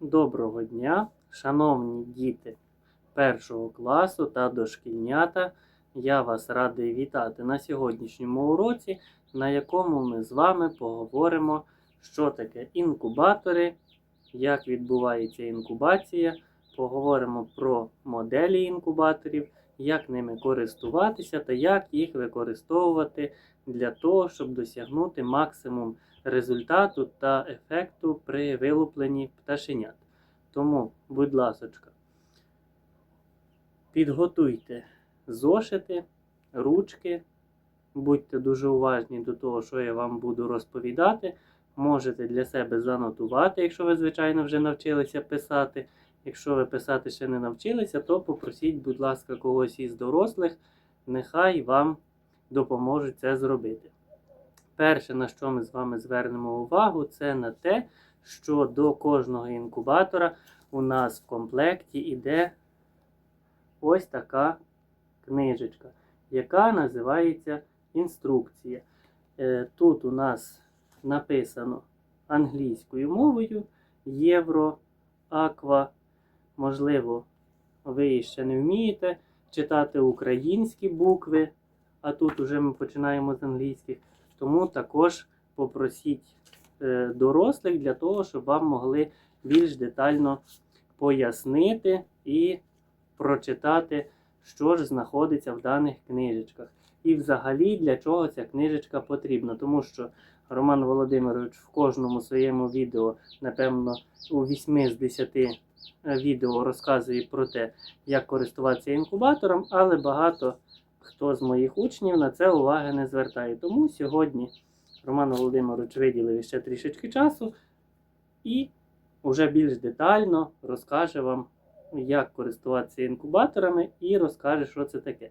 Доброго дня, шановні діти першого класу та дошкільнята. Я вас радий вітати на сьогоднішньому уроці, на якому ми з вами поговоримо, що таке інкубатори, як відбувається інкубація, поговоримо про моделі інкубаторів, як ними користуватися та як їх використовувати для того, щоб досягнути максимум результату та ефекту при вилупленні пташенят. Тому, будь ласочка, підготуйте зошити, ручки, будьте дуже уважні до того, що я вам буду розповідати. Можете для себе занотувати, якщо ви, звичайно, вже навчилися писати. Якщо ви писати ще не навчилися, то попросіть, будь ласка, когось із дорослих, нехай вам допоможуть це зробити. Перше, на що ми з вами звернемо увагу, це на те, що до кожного інкубатора у нас в комплекті йде ось така книжечка, яка називається інструкція. Е, Тут у нас написано англійською мовою євро, аква. Можливо, ви ще не вмієте читати українські букви, а тут уже ми починаємо з англійських. Тому також попросіть е, дорослих для того, щоб вам могли більш детально пояснити і прочитати, що ж знаходиться в даних книжечках. І взагалі для чого ця книжечка потрібна. Тому що Роман Володимирович в кожному своєму відео, напевно, у 8 з 10 відео розказує про те, як користуватися інкубатором, але багато хто з моїх учнів на це уваги не звертає. Тому сьогодні Роман Володимирович виділив ще трішечки часу і вже більш детально розкаже вам, як користуватися інкубаторами, і розкаже, що це таке.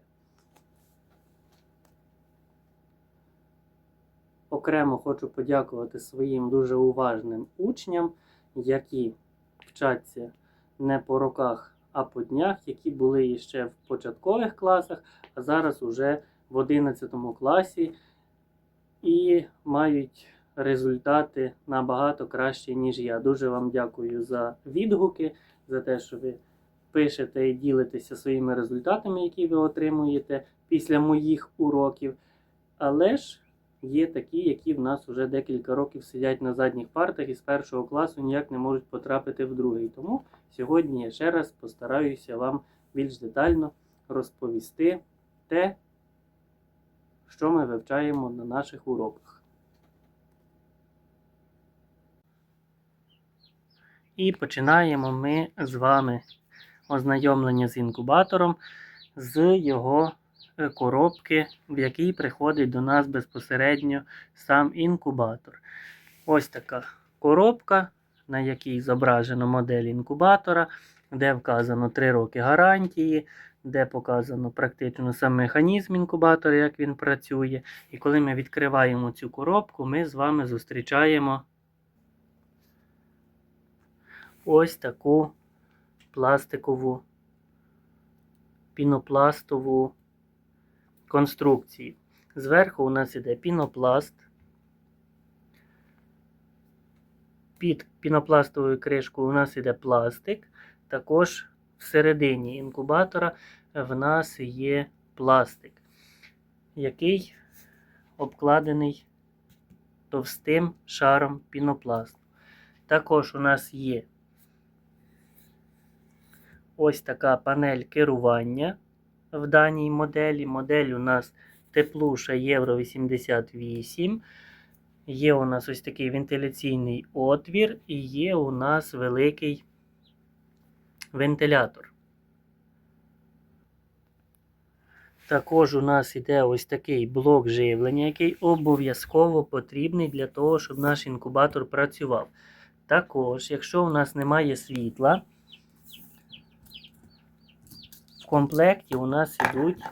Окремо хочу подякувати своїм дуже уважним учням, які вчаться не по роках, а по днях, які були ще в початкових класах, а зараз уже в 11 класі і мають результати набагато кращі, ніж я. Дуже вам дякую за відгуки, за те, що ви пишете і ділитеся своїми результатами, які ви отримуєте після моїх уроків. Але ж є такі, які в нас вже декілька років сидять на задніх партах і з першого класу ніяк не можуть потрапити в другий. Тому сьогодні я ще раз постараюся вам більш детально розповісти те, що ми вивчаємо на наших уроках. І починаємо ми з вами ознайомлення з інкубатором, з його коробки, в якій приходить до нас безпосередньо сам інкубатор. Ось така коробка, на якій зображено модель інкубатора, де вказано 3 роки гарантії, де показано практично сам механізм інкубатора, як він працює. І коли ми відкриваємо цю коробку, ми з вами зустрічаємо ось таку пластикову пінопластову конструкцію. Зверху у нас іде пінопласт. Під пінопластовою кришкою у нас іде пластик. Також всередині інкубатора в нас є пластик, який обкладений товстим шаром пінопласту. Також у нас є ось така панель керування в даній моделі. Модель у нас теплуша Євро 88. Є у нас ось такий вентиляційний отвір, і є у нас великий вентилятор. Також у нас йде ось такий блок живлення, який обов'язково потрібний для того, щоб наш інкубатор працював. Також, якщо у нас немає світла, в комплекті у нас йдуть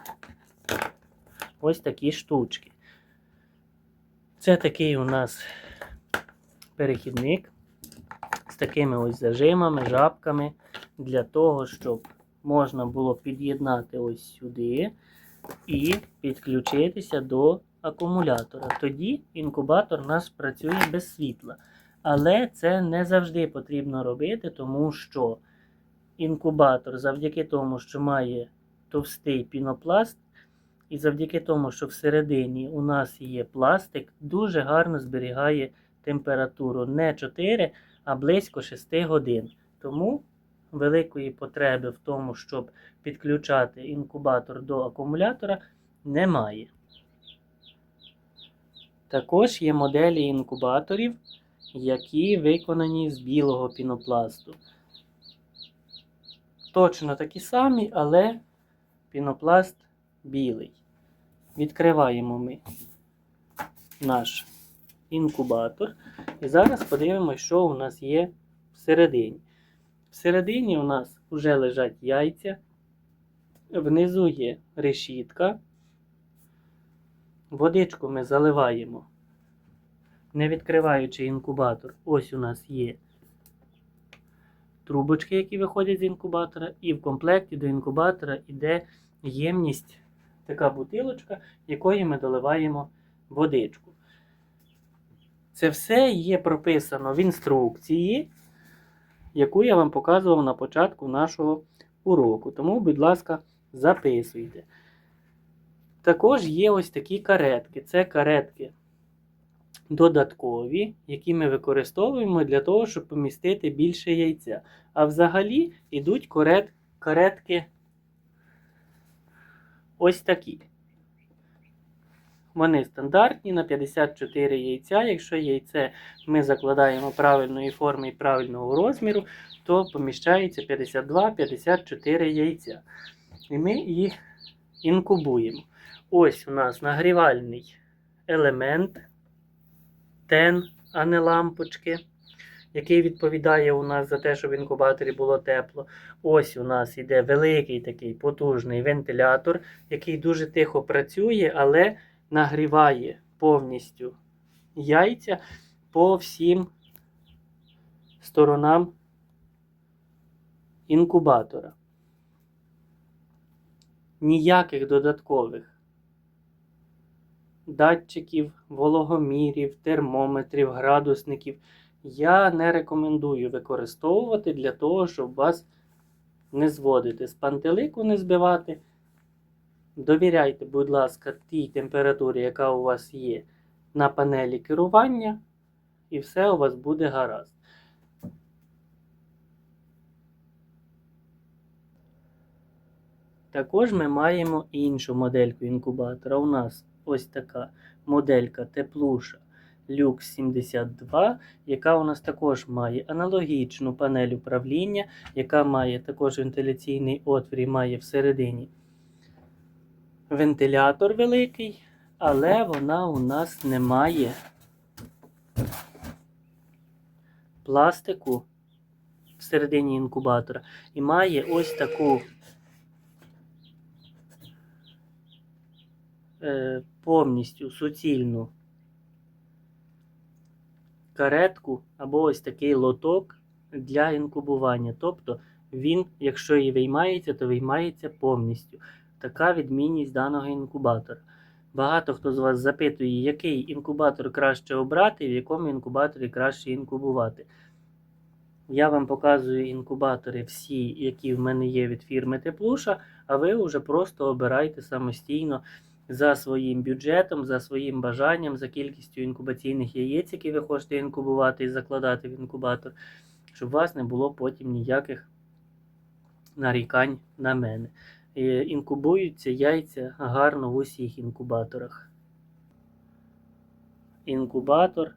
ось такі штучки. Це такий у нас перехідник з такими ось зажимами, жабками, для того, щоб можна було під'єднати ось сюди і підключитися до акумулятора. Тоді інкубатор у нас працює без світла. Але це не завжди потрібно робити, тому що інкубатор, завдяки тому, що має товстий пінопласт, і завдяки тому, що всередині у нас є пластик, дуже гарно зберігає температуру не 4, а близько 6 годин. Тому великої потреби в тому, щоб підключати інкубатор до акумулятора, немає. Також є моделі інкубаторів, які виконані з білого пінопласту. Точно такі самі, але пінопласт білий. Відкриваємо ми наш інкубатор. І зараз подивимося, що у нас є всередині. Всередині у нас вже лежать яйця, внизу є решітка. Водичку ми заливаємо, не відкриваючи інкубатор. Ось у нас є трубочки, які виходять з інкубатора, і в комплекті до інкубатора йде ємність, така бутилочка, якої ми доливаємо водичку. Це все є прописано в інструкції, яку я вам показував на початку нашого уроку. Тому, будь ласка, записуйте. Також є ось такі каретки. Це каретки додаткові, які ми використовуємо для того, щоб помістити більше яйця. А взагалі йдуть карет, каретки ось такі. Вони стандартні на 54 яйця. Якщо яйце ми закладаємо правильної форми і правильного розміру, то поміщається 52-54 яйця. І ми їх інкубуємо. Ось у нас нагрівальний елемент, тен, а не лампочки, який відповідає у нас за те, щоб в інкубаторі було тепло. Ось у нас іде великий такий потужний вентилятор, який дуже тихо працює, але нагріває повністю яйця по всім сторонам інкубатора. Ніяких додаткових датчиків, вологомірів, термометрів, градусників я не рекомендую використовувати для того, щоб вас не зводити з пантелику, не збивати. Довіряйте, будь ласка, тій температурі, яка у вас є на панелі керування, і все у вас буде гаразд. Також ми маємо іншу модельку інкубатора. У нас ось така моделька теплуша Lux 72, яка у нас також має аналогічну панель управління, яка має також вентиляційний отвір і має всередині вентилятор великий, але вона у нас не має пластику всередині інкубатора і має ось таку е, повністю суцільну каретку або ось такий лоток для інкубування. Тобто він, якщо і виймається, то виймається повністю. Така відмінність даного інкубатора. Багато хто з вас запитує, який інкубатор краще обрати, в якому інкубаторі краще інкубувати. Я вам показую інкубатори всі, які в мене є від фірми Теплуша, а ви вже просто обирайте самостійно за своїм бюджетом, за своїм бажанням, за кількістю інкубаційних яєць, які ви хочете інкубувати і закладати в інкубатор, щоб у вас не було потім ніяких нарікань на мене. Е, Інкубуються яйця гарно в усіх інкубаторах. Інкубатор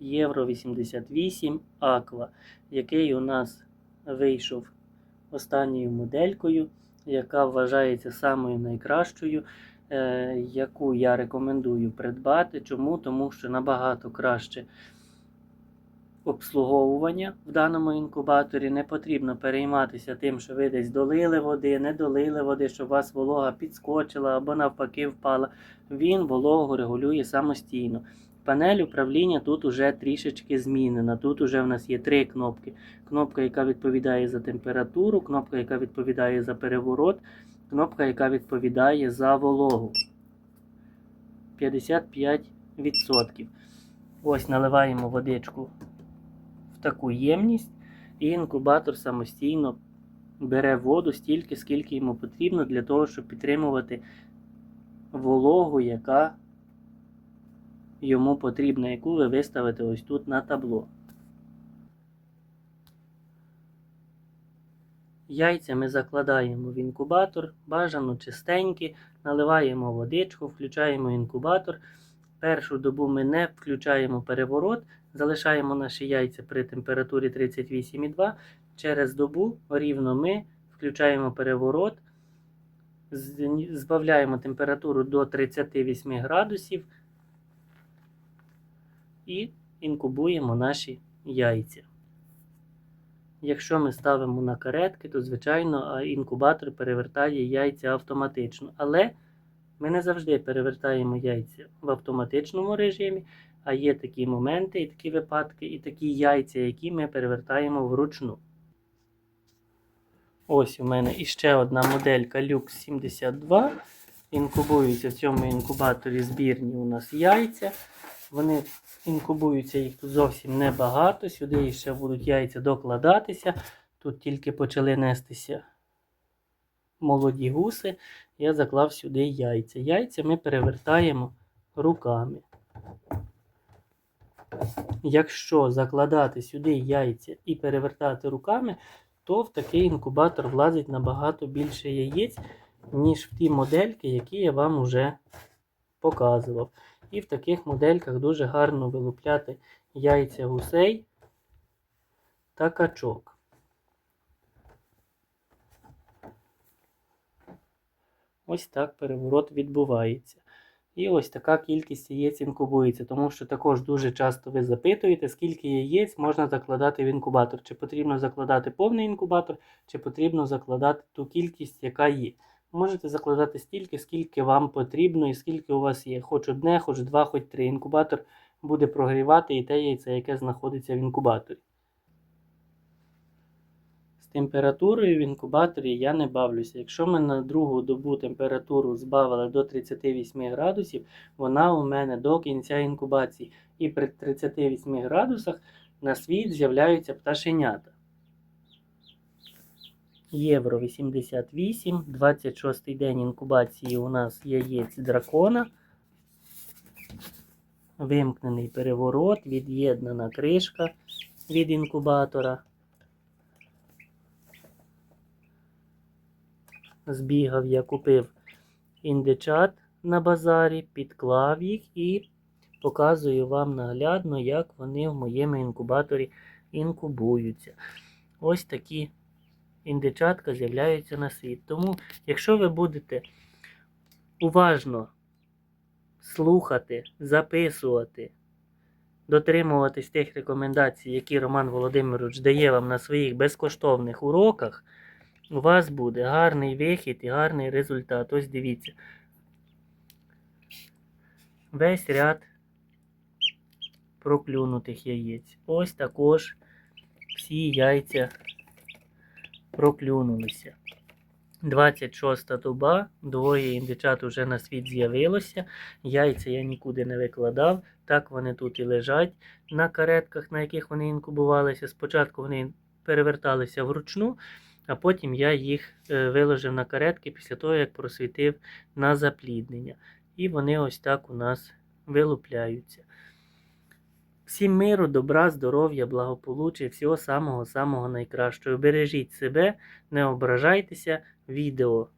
Євро 88 Аква, який у нас вийшов останньою моделькою, яка вважається самою найкращою, е, яку я рекомендую придбати. Чому? Тому що набагато краще обслуговування в даному інкубаторі. Не потрібно перейматися тим, що ви десь долили води, не долили води, щоб у вас волога підскочила або навпаки впала. Він вологу регулює самостійно. Панель управління тут уже трішечки змінена. Тут уже в нас є три кнопки. Кнопка, яка відповідає за температуру, кнопка, яка відповідає за переворот, кнопка, яка відповідає за вологу. 55%. Ось наливаємо водичку в таку ємність, і інкубатор самостійно бере воду стільки, скільки йому потрібно для того, щоб підтримувати вологу, яка йому потрібна, яку ви виставите ось тут на табло. Яйця ми закладаємо в інкубатор, бажано чистенькі, наливаємо водичку, включаємо інкубатор. Першу добу ми не включаємо переворот, залишаємо наші яйця при температурі 38,2. Через добу рівно ми включаємо переворот, збавляємо температуру до 38 градусів і інкубуємо наші яйця. Якщо ми ставимо на каретки, то звичайно інкубатор перевертає яйця автоматично. Але ми не завжди перевертаємо яйця в автоматичному режимі, а є такі моменти і такі випадки, і такі яйця, які ми перевертаємо вручну. Ось у мене іще одна моделька Lux 72. Інкубуються в цьому інкубаторі збірні у нас яйця. Вони інкубуються їх тут зовсім небагато. Сюди ще будуть яйця докладатися. Тут тільки почали нестися молоді гуси. Я заклав сюди яйця. Яйця ми перевертаємо руками. Якщо закладати сюди яйця і перевертати руками, то в такий інкубатор влазить набагато більше яєць, ніж в ті модельки, які я вам вже показував. І в таких модельках дуже гарно вилупляти яйця гусей та качок. Ось так переворот відбувається. І ось така кількість яєць інкубується, тому що також дуже часто ви запитуєте, скільки яєць можна закладати в інкубатор. Чи потрібно закладати повний інкубатор, чи потрібно закладати ту кількість, яка є. Можете закладати стільки, скільки вам потрібно і скільки у вас є. Хоч одне, хоч два, хоч три. Інкубатор буде прогрівати і те яйце, яке знаходиться в інкубаторі. З температурою в інкубаторі я не бавлюся. Якщо ми на другу добу температуру збавили до 38 градусів, вона у мене до кінця інкубації. І при 38 градусах на світ з'являються пташенята. Євро 88, 26 день інкубації у нас яєць дракона. Вимкнений переворот, від'єднана кришка від інкубатора. Збігав я купив індичат на базарі, підклав їх і показую вам наглядно, як вони в моєму інкубаторі інкубуються. Ось такі індичатка з'являються на світ. Тому, якщо ви будете уважно слухати, записувати, дотримуватись тих рекомендацій, які Роман Володимирович дає вам на своїх безкоштовних уроках, у вас буде гарний вихід і гарний результат. Ось дивіться. Весь ряд проклюнутих яєць. Ось також всі яйця проклюнулися. 26 доба, двоє індичат вже на світ з'явилося. Яйця я нікуди не викладав. Так вони тут і лежать на каретках, на яких вони інкубувалися. Спочатку вони переверталися вручну, а потім я їх е, виложив на каретки після того, як просвітив на запліднення. І вони ось так у нас вилупляються. Всім миру, добра, здоров'я, благополуччя, всього самого-самого найкращого. Бережіть себе, не ображайтеся. Відео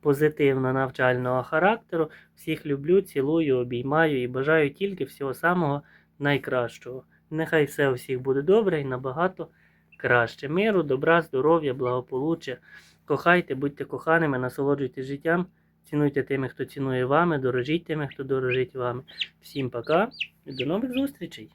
позитивно навчального характеру. Всіх люблю, цілую, обіймаю і бажаю тільки всього самого найкращого. Нехай все у всіх буде добре і набагато краще. Миру, добра, здоров'я, благополуччя. Кохайте, будьте коханими, насолоджуйтесь життям. Цінуйте тими, хто цінує вами, дорожіть тими, хто дорожить вами. Всім пока і до нових зустрічей!